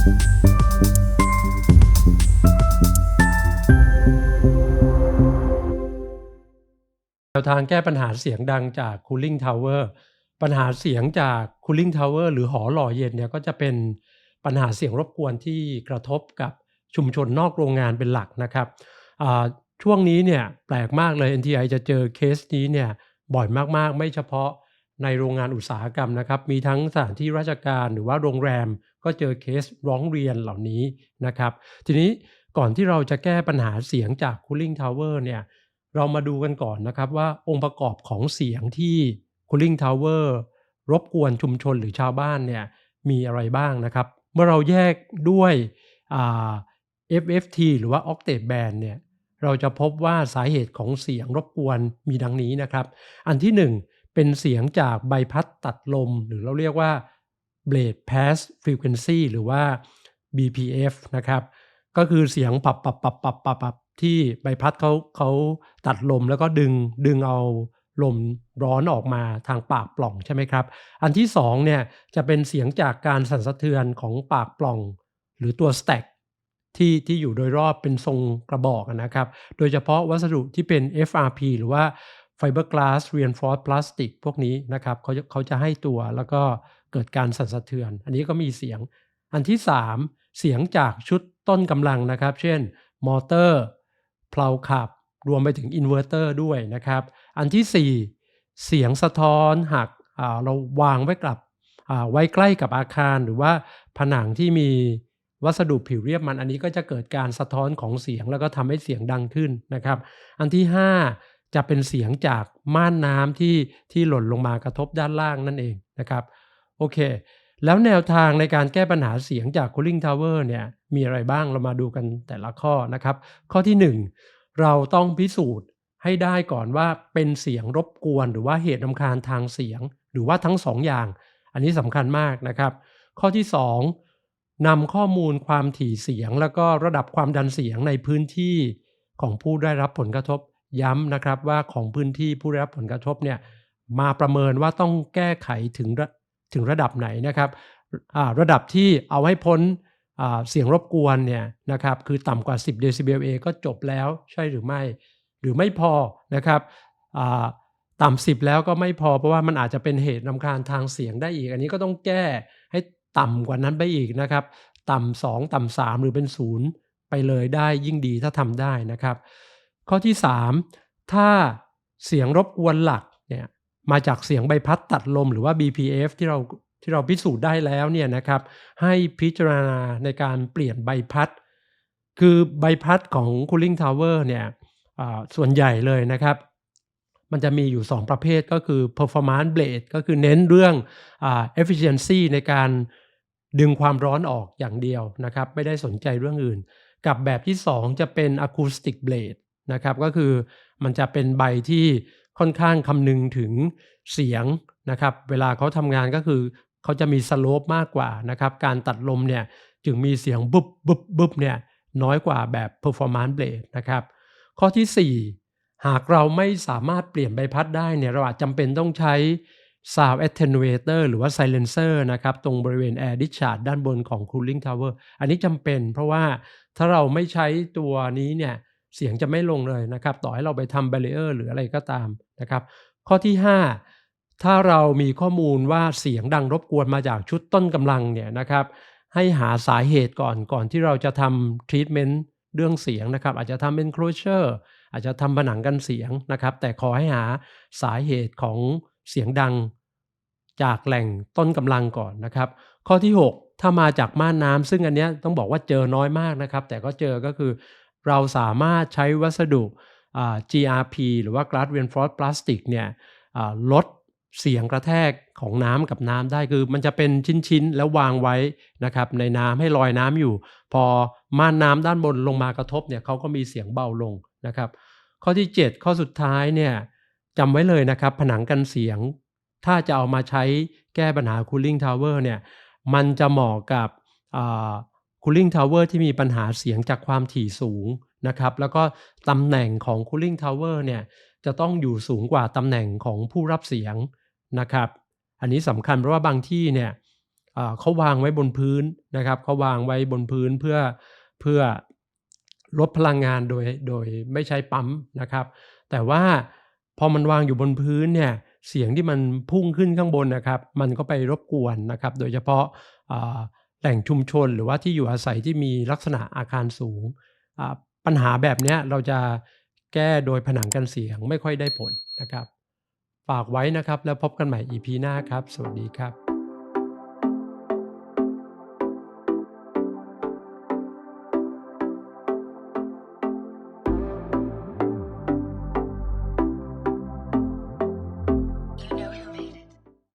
แนวทางแก้ปัญหาเสียงดังจาก Cooling Tower ปัญหาเสียงจาก Cooling Tower หรือหอหล่อเย็นเนี่ยก็จะเป็นปัญหาเสียงรบกวนที่กระทบกับชุมชนนอกโรงงานเป็นหลักนะครับช่วงนี้เนี่ยแปลกมากเลย NTI จะเจอเคสนี้เนี่ยบ่อยมากๆ ไม่เฉพาะในโรงงานอุตสาหกรรมนะครับ มีทั้งสถานที่ราชการหรือว่าโรงแรม ก็เจอเคสร้องเรียนเหล่านี้นะครับ ทีนี้ก่อนที่เราจะแก้ปัญหาเสียงจาก Cooling Tower เนี่ยเรามาดูกันก่อนนะครับว่าองค์ประกอบของเสียงที่ Cooling Tower รบกวนชุมชนหรือชาวบ้านเนี่ยมีอะไรบ้างนะครับ เมื่อเราแยกด้วย FFT หรือว่า Octave Band เนี่ยเราจะพบว่าสาเหตุของเสียงรบกวนมีดังนี้นะครับ อันที่ 1 เป็นเสียงจากใบพัดตัดลม หรือเราเรียกว่า Blade Pass Frequency หรือว่า BPF นะครับ ก็คือเสียงปับปับปับปับปับปับที่ใบพัดเขาเขาตัดลมแล้วก็ดึงดึงเอาลมร้อนออกมาทางปากปล่องใช่ไหมครับ อันที่2เนี่ยจะเป็นเสียงจากการสั่นสะเทือนของปากปล่อง หรือตัว stack ที่ที่อยู่โดยรอบเป็นทรงกระบอกนะครับ โดยเฉพาะวัสดุที่เป็น FRP หรือว่า Fiberglass Reinforced Plastic พวกนี้นะครับเขาจะเขาจะให้ตัวแล้วก็ เกิดการสั่นสะเทือน อันนี้ก็มีเสียง อันที่ 3 เสียงจากชุดต้นกำลังนะครับ เช่นมอเตอร์เพลาขับ รวมไปถึงอินเวอร์เตอร์ด้วยนะครับ อันที่ 4 เสียงสะท้อนหากเราวางไว้กับไว้ใกล้กับอาคารหรือว่าผนังที่มีวัสดุผิวเรียบมันอันนี้ก็จะเกิดการสะท้อนของเสียงแล้วก็ทำให้เสียงดังขึ้นนะครับ อันที่ 5 จะเป็นเสียงจากม่านน้ำที่ที่หล่นลงมากระทบด้านล่างนั่นเองนะครับ โอเค แล้วแนวทางในการแก้ปัญหาเสียงจาก Cooling Tower เนี่ยมีอะไรบ้างเรามาดูกันแต่ละข้อนะครับ ข้อที่ 1 เราต้องพิสูจน์ให้ได้ก่อนว่าเป็นเสียงรบกวน หรือว่าเหตุรำคาญทางเสียง หรือว่าทั้ง2ออย่าง อันนี้สำคัญมากนะครับ ข้อที่2นำข้อมูลความถี่เสียง แล้วก็ระดับความดันเสียงในพื้นที่ของผู้ได้รับผลกระทบย้ำนะครับว่าของพื้นที่ผู้ได้รับผลกระทบเนี่ยมาประเมินว่าต้องแก้ไขถึง ถึงระดับไหนนะครับระดับที่เอาให้พ้นเสียงรบกวนเนี่ยนะครับคือต่ำกว่า 10 เดซิเบลเอก็จบแล้วใช่หรือไม่ หรือไม่พอนะครับต่ำ10แล้วก็ไม่พอเพราะว่ามันอาจจะเป็นเหตุรำคาญทางเสียงได้อีก อันนี้ก็ต้องแก้ให้ต่ำกว่านั้นไปอีกนะครับ ต่ำ2ต่ำ3หรือเป็น0ไปเลยได้ยิ่งดีถ้าทำได้นะครับ ข้อที่ 3 ถ้าเสียงรบกวนหลัก มาจากเสียงใบพัดตัดลมหรือว่า BPF ที่เราที่เราพิสูจน์ได้แล้วเนี่ยนะครับให้พิจารณาในการเปลี่ยนใบพัด คือใบพัดของ Cooling Tower เนี่ยส่วนใหญ่เลยนะครับ มันจะมีอยู่ 2 ประเภทก็คือ performance blade ก็คือเน้นเรื่องอ efficiency ในการดึงความร้อนออกอย่างเดียวนะครับ ไม่ได้สนใจเรื่องอื่น กับแบบที่ 2 จะเป็น acoustic blade นะครับ ก็คือมันจะเป็นใบที่ ค่อนข้างคำนึงถึงเสียงนะครับ เวลาเขาทำงานก็คือเขาจะมีสโลปมากกว่านะครับ การตัดลมเนี่ยจึงมีเสียงบุบบุบบุบเนี่ยน้อยกว่าแบบ performance blade นะครับ ข้อที่ 4 หากเราไม่สามารถเปลี่ยนใบพัดได้เนี่ยเราอาจจำเป็นต้องใช้ sound attenuator หรือว่า silencer นะครับ ตรงบริเวณ air discharge ด้านบนของ cooling tower อันนี้จำเป็นเพราะว่าถ้าเราไม่ใช้ตัวนี้เนี่ย เสียงจะไม่ลงเลยนะครับ ต่อให้เราไปทำ barrier หรืออะไรก็ตามนะครับ ข้อที่ 5 ถ้าเรามีข้อมูลว่าเสียงดังรบกวนมาจากชุดต้นกำลังเนี่ยนะครับ ให้หาสาเหตุก่อนก่อนที่เราจะทำ treatment เรื่องเสียงนะครับ อาจจะทำ enclosure อร์อาจจะทำผนังกันเสียงนะครับ แต่ขอให้หาสาเหตุของเสียงดังจากแหล่งต้นกำลังก่อนนะครับ ข้อที่ 6 ถ้ามาจากม่านน้ำซึ่งอันนี้ต้องบอกว่าเจอน้อยมากนะครับ แต่ก็เจอก็คือ เราสามารถใช้วัสดุ GRP หรือว่า Glass Reinforced Plastic เนี่ยลดเสียงกระแทกของน้ำกับน้ำได้คือมันจะเป็นชิ้นๆ แล้ววางไว้นะครับในน้ำให้ลอยน้ำอยู่ พอม่านน้ำด้านบนลงมากระทบเนี่ยเขาก็มีเสียงเบาลงนะครับ ข้อที่ 7 ข้อสุดท้ายเนี่ยจำไว้เลยนะครับ ผนังกันเสียง ถ้าจะเอามาใช้แก้ปัญหา cooling tower เนี่ยมันจะเหมาะกับ cooling tower ที่มีปัญหาเสียงจากความถี่สูงนะครับแล้วก็ตำแหน่งของ cooling tower เนี่ยจะต้องอยู่สูงกว่าตำแหน่งของผู้รับเสียงนะครับ อันนี้สำคัญเพราะว่าบางที่เนี่ยเขาวางไว้บนพื้นนะครับเขาวางไว้บนพื้นเพื่อเพื่อลดพลังงานโดยโดยไม่ใช้ปั๊มนะครับ แต่ว่าพอมันวางอยู่บนพื้นเนี่ยเสียงที่มันพุ่งขึ้นข้างบนนะครับ มันก็ไปรบกวนนะครับ โดยเฉพาะ แหล่งชุมชนหรือว่าที่อยู่อาศัยที่มีลักษณะอาคารสูง ปัญหาแบบนี้เราจะแก้โดยผนังกันเสียงไม่ค่อยได้ผลนะครับ ฝากไว้นะครับแล้วพบกันใหม่ EP หน้าครับ สวัสดีครับ